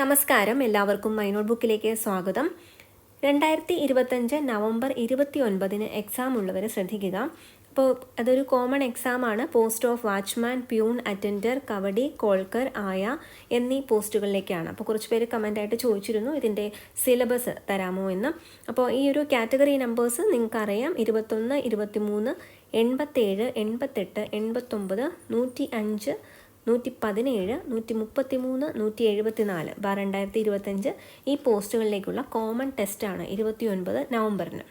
നമസ്കാരം. എല്ലാവർക്കും my not ബുക്കിലേക്ക് സ്വാഗതം. രണ്ടായിരത്തി ഇരുപത്തഞ്ച് നവംബർ ഇരുപത്തി ഒൻപതിന് എക്സാം ഉള്ളവർ ശ്രദ്ധിക്കുക. അപ്പോൾ അതൊരു common എക്സാമാണ് post of watchman peon attender കവടി കോൾക്കർ ആയ എന്നീ പോസ്റ്റുകളിലേക്കാണ്. അപ്പോൾ കുറച്ച് പേര് കമന്റായിട്ട് ചോദിച്ചിരുന്നു ഇതിന്റെ സിലബസ് തരാമോ എന്ന്. അപ്പോൾ ഈ ഒരു കാറ്റഗറി നമ്പേഴ്സ് നിങ്ങൾക്കറിയാം. ഇരുപത്തൊന്ന് ഇരുപത്തിമൂന്ന് എൺപത്തേഴ് എൺപത്തെട്ട് എൺപത്തൊമ്പത് നൂറ്റി അഞ്ച് നൂറ്റി പതിനേഴ് നൂറ്റി മുപ്പത്തി മൂന്ന് നൂറ്റി എഴുപത്തി നാല് ബാർ രണ്ടായിരത്തി ഇരുപത്തഞ്ച് ഈ പോസ്റ്റുകളിലേക്കുള്ള കോമൺ ടെസ്റ്റാണ് ഇരുപത്തി ഒൻപത് നവംബറിന്.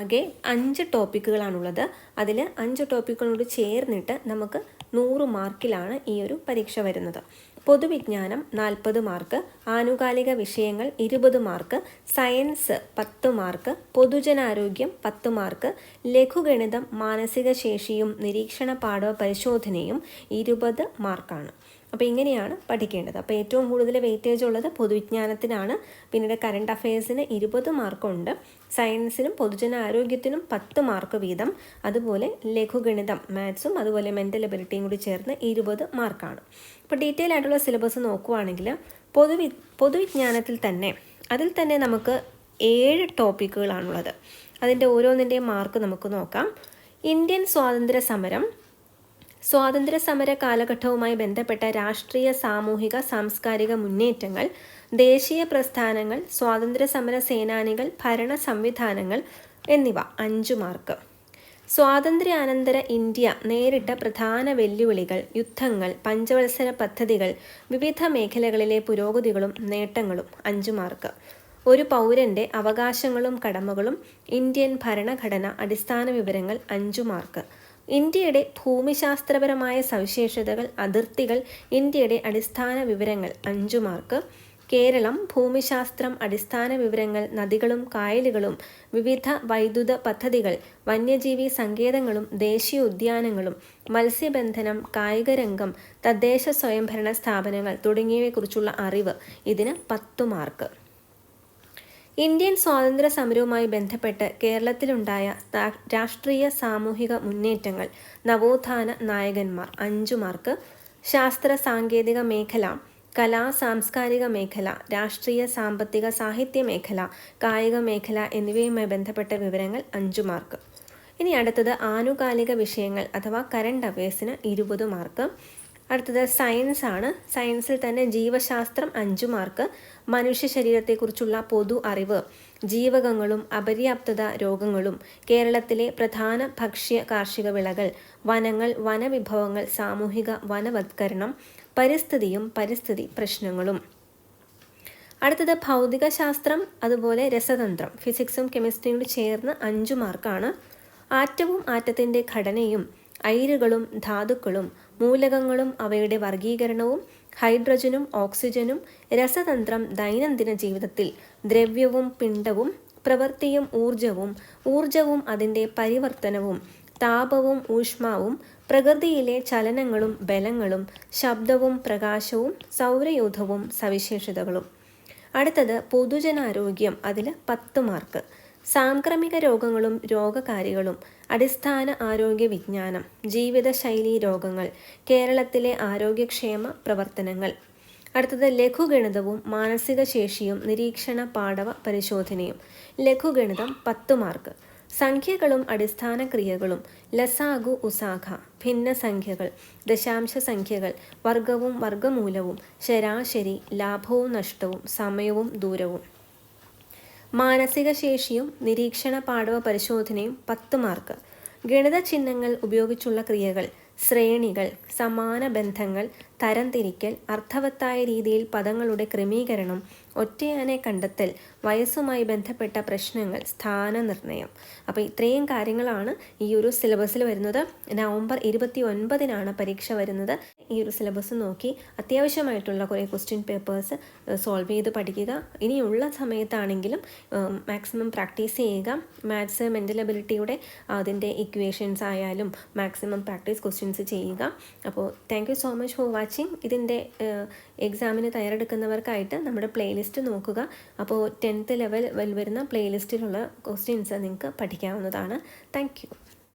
ആകെ അഞ്ച് ടോപ്പിക്കുകളാണുള്ളത്. അതിൽ അഞ്ച് ടോപ്പിക്കുകളോട് ചേർന്നിട്ട് നമുക്ക് നൂറ് മാർക്കിലാണ് ഈ ഒരു പരീക്ഷ വരുന്നത്. പൊതുവിജ്ഞാനം നാൽപ്പത് മാർക്ക് ആനുകാലിക വിഷയങ്ങൾ ഇരുപത് മാർക്ക് സയൻസ് പത്ത് മാർക്ക് പൊതുജനാരോഗ്യം പത്ത് മാർക്ക് ലഘുഗണിതം മാനസിക ശേഷിയും നിരീക്ഷണ പാഠ പരിശോധനയും ഇരുപത് മാർക്കാണ്. അപ്പോൾ ഇങ്ങനെയാണ് പഠിക്കേണ്ടത്. അപ്പോൾ ഏറ്റവും കൂടുതൽ വെയിറ്റേജ് ഉള്ളത് പൊതുവിജ്ഞാനത്തിനാണ്. പിന്നീട് കറണ്ട് അഫയേഴ്സിന് ഇരുപത് മാർക്കുണ്ട്. സയൻസിനും പൊതുജനാരോഗ്യത്തിനും പത്ത് മാർക്ക് വീതം. അതുപോലെ ലഘുഗണിതം മാത്സും അതുപോലെ മെന്റൽ എബിലിറ്റിയും കൂടി ചേർന്ന് ഇരുപത് മാർക്കാണ്. അപ്പോൾ ഡീറ്റെയിൽ ആയിട്ടുള്ള സിലബസ് നോക്കുവാണെങ്കിൽ പൊതുവി പൊതുവിജ്ഞാനത്തിൽ തന്നെ അതിൽ തന്നെ നമുക്ക് ഏഴ് ടോപ്പിക്കുകളാണുള്ളത് അതിന്റെ ഓരോന്നിന്റെയും മാർക്ക് നമുക്ക് നോക്കാം. ഇന്ത്യൻ സ്വാതന്ത്ര്യ സമരം സ്വാതന്ത്ര്യ സമര കാലഘട്ടവുമായി ബന്ധപ്പെട്ട രാഷ്ട്രീയ സാമൂഹിക സാംസ്കാരിക മുന്നേറ്റങ്ങൾ ദേശീയ പ്രസ്ഥാനങ്ങൾ സ്വാതന്ത്ര്യ സമര സേനാനികൾ ഭരണ സംവിധാനങ്ങൾ എന്നിവ. അഞ്ചു മാർക്ക് സ്വാതന്ത്ര്യാനന്തര ഇന്ത്യ നേരിട്ട പ്രധാന വെല്ലുവിളികൾ യുദ്ധങ്ങൾ പഞ്ചവത്സര പദ്ധതികൾ വിവിധ മേഖലകളിലെ പുരോഗതികളും നേട്ടങ്ങളും. അഞ്ചു മാർക്ക്. ഒരു പൗരന്റെ അവകാശങ്ങളും കടമകളും ഇന്ത്യൻ ഭരണഘടന അടിസ്ഥാന വിവരങ്ങൾ അഞ്ചു മാർക്ക്. ഇന്ത്യയുടെ ഭൂമിശാസ്ത്രപരമായ സവിശേഷതകൾ അതിർത്തികൾ ഇന്ത്യയുടെ അടിസ്ഥാന വിവരങ്ങൾ അഞ്ചു മാർക്ക്. കേരളം ഭൂമിശാസ്ത്രം അടിസ്ഥാന വിവരങ്ങൾ നദികളും കായലുകളും വിവിധ വൈദ്യുത പദ്ധതികൾ വന്യജീവി സങ്കേതങ്ങളും ദേശീയ ഉദ്യാനങ്ങളും മത്സ്യബന്ധനം കായികരംഗം തദ്ദേശ സ്വയംഭരണ സ്ഥാപനങ്ങൾ തുടങ്ങിയവയെക്കുറിച്ചുള്ള അറിവ് ഇതിന് പത്തു മാർക്ക്. ഇന്ത്യൻ സ്വാതന്ത്ര്യ സമരവുമായി ബന്ധപ്പെട്ട് കേരളത്തിലുണ്ടായ രാഷ്ട്രീയ സാമൂഹിക മുന്നേറ്റങ്ങൾ നവോത്ഥാന നായകന്മാർ അഞ്ചു മാർക്ക്. ശാസ്ത്ര സാങ്കേതിക മേഖല കലാ സാംസ്കാരിക മേഖല രാഷ്ട്രീയ സാമ്പത്തിക സാഹിത്യ മേഖല കായിക മേഖല എന്നിവയുമായി ബന്ധപ്പെട്ട വിവരങ്ങൾ അഞ്ചു മാർക്ക്. ഇനി അടുത്തത് ആനുകാലിക വിഷയങ്ങൾ അഥവാ കറണ്ട് അഫയേഴ്സിന് ഇരുപത് മാർക്ക്. അടുത്തത് സയൻസ് ആണ്. സയൻസിൽ തന്നെ ജീവശാസ്ത്രം അഞ്ചു മാർക്ക് മനുഷ്യ ശരീരത്തെക്കുറിച്ചുള്ള പൊതു അറിവ് ജീവകങ്ങളും അപര്യാപ്തത രോഗങ്ങളും കേരളത്തിലെ പ്രധാന ഭക്ഷ്യ കാർഷിക വിളകൾ വനങ്ങൾ വനവിഭവങ്ങൾ സാമൂഹിക വനവത്കരണം പരിസ്ഥിതിയും പരിസ്ഥിതി പ്രശ്നങ്ങളും. അടുത്തത് ഭൗതികശാസ്ത്രം അതുപോലെ രസതന്ത്രം. ഫിസിക്സും കെമിസ്ട്രിയും ചേർന്ന് അഞ്ചു മാർക്കാണ് ആറ്റവും ആറ്റത്തിന്റെ ഘടനയും അയിരുകളും ധാതുക്കളും മൂലകങ്ങളും അവയുടെ വർഗീകരണവും ഹൈഡ്രജനും ഓക്സിജനും രസതന്ത്രം ദൈനംദിന ജീവിതത്തിൽ ദ്രവ്യവും പിണ്ടവും പ്രവൃത്തിയും ഊർജവും ഊർജവും അതിന്റെ പരിവർത്തനവും താപവും ഊഷ്മാവും പ്രകൃതിയിലെ ചലനങ്ങളും ബലങ്ങളും ശബ്ദവും പ്രകാശവും സൗരയൂഥവും സവിശേഷതകളും. അടുത്തത് പൊതുജനാരോഗ്യം അതിൽ പത്ത് മാർക്ക് സാംക്രമിക രോഗങ്ങളും രോഗകാരികളും അടിസ്ഥാന ആരോഗ്യ വിജ്ഞാനം ജീവിതശൈലി രോഗങ്ങൾ കേരളത്തിലെ ആരോഗ്യക്ഷേമ പ്രവർത്തനങ്ങൾ. അടുത്തത് ലഘുഗണിതവും മാനസിക ശേഷിയും നിരീക്ഷണ പാഠവ പരിശോധനയും. ലഘുഗണിതം പത്ത് മാർക്ക്. സംഖ്യകളും അടിസ്ഥാന ക്രിയകളും ലസാഗു ഉസാഖ ഭിന്ന സംഖ്യകൾ ദശാംശ സംഖ്യകൾ വർഗവും വർഗമൂലവും ശരാശരി ലാഭവും നഷ്ടവും സമയവും ദൂരവും. മാനസിക ശേഷിയും നിരീക്ഷണ പാഠവ പരിശോധനയും പത്ത് മാർക്ക്. ഗണിത ചിഹ്നങ്ങൾ ഉപയോഗിച്ചുള്ള ക്രിയകൾ ശ്രേണികൾ സമാന ബന്ധങ്ങൾ തരംതിരിക്കൽ അർത്ഥവത്തായ രീതിയിൽ പദങ്ങളുടെ ക്രമീകരണം ഒറ്റയാനെ കണ്ടെത്തൽ വയസ്സുമായി ബന്ധപ്പെട്ട പ്രശ്നങ്ങൾ സ്ഥാനനിർണയം. അപ്പോൾ ഇത്രയും കാര്യങ്ങളാണ് ഈ ഒരു സിലബസിൽ വരുന്നത്. നവംബർ ഇരുപത്തി ഒൻപതിനാണ് പരീക്ഷ വരുന്നത്. ഈ ഒരു സിലബസ് നോക്കി അത്യാവശ്യമായിട്ടുള്ള കുറേ ക്വസ്റ്റ്യൻ പേപ്പേഴ്സ് സോൾവ് ചെയ്ത് പഠിക്കുക. ഇനിയുള്ള സമയത്താണെങ്കിലും മാക്സിമം പ്രാക്ടീസ് ചെയ്യുക. മാത്സ് മെന്റൽ എബിലിറ്റിയുടെ അതിന്റെ ഇക്വേഷൻസ് ആയാലും മാക്സിമം പ്രാക്ടീസ് ക്വസ്റ്റ്യൻസ് ചെയ്യുക. അപ്പോൾ thank so much for watching ഇതിന്റെ എക്സാമിന് തയ്യാറെടുക്കുന്നവർക്കായിട്ട് നമ്മുടെ പ്ലേലിസ്റ്റ് നോക്കുക. അപ്പോൾ ടെൻത്ത് ലെവൽ വരുന്ന പ്ലേലിസ്റ്റിലുള്ള ക്വസ്റ്റ്യൻസ് നിങ്ങൾക്ക് പഠിക്കാവുന്നതാണ്. താങ്ക്